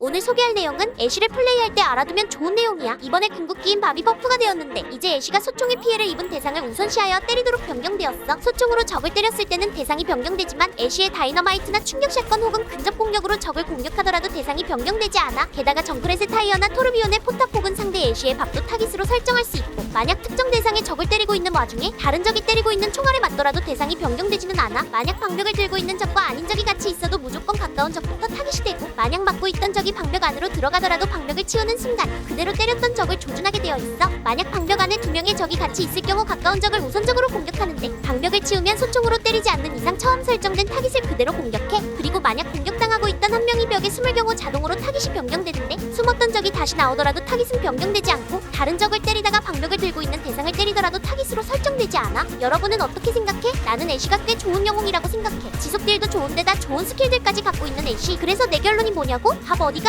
오늘 소개할 내용은 애쉬를 플레이할 때 알아두면 좋은 내용이야. 이번에 궁극기인 바비 버프가 되었는데 이제 애쉬가 소총의 피해를 입은 대상을 우선시하여 때리도록 변경되었어. 소총으로 적을 때렸을 때는 대상이 변경되지만 애쉬의 다이너마이트나 충격 샷건 혹은 근접 공격으로 적을 공격하더라도 대상이 변경되지 않아. 게다가 정크렛의 타이어나 토르비온의 포탑 혹은 상대 애쉬의 밥도 타깃으로 설정할 수 있고 만약 특정 대상의 적을 때리고 있는 와중에 다른 적이 때리고 있는 총알에 맞더라도 대상이 변경되지는 않아. 만약 방벽을 들고 있는 적과 아닌 적이 같이 있어도 무조건 가까운 적부터 타깃이 되고 만약 맞고 있던 적이 방벽 안으로 들어가더라도 방벽을 치우는 순간 그대로 때렸던 적을 조준하게 되어 있어. 만약 방벽 안에 두 명의 적이 같이 있을 경우 가까운 적을 우선적으로 공격하는데 방벽을 치우면 소총으로 때리지 않는 이상 처음 설정된 타깃을 그대로 공격해. 그리고 만약 공격당하고 있던 한 명이 벽에 숨을 경우 자동으로 타깃이 변경되는데 숨었던 적이 다시 나오더라도 타깃은 변경되지 않고 다른 적을 때리다가 방벽을 들고 있는 대상을 때리더라도 타깃으로 설정되지 않아. 여러분은 어떻게 생각해? 나는 애쉬가 꽤 좋은 영웅이라고 생각해. 지속 딜도 좋은데다 좋은 스킬들까지 갖고 있는 애쉬. 그래서 내 결론이 뭐냐고? 밥 어디가?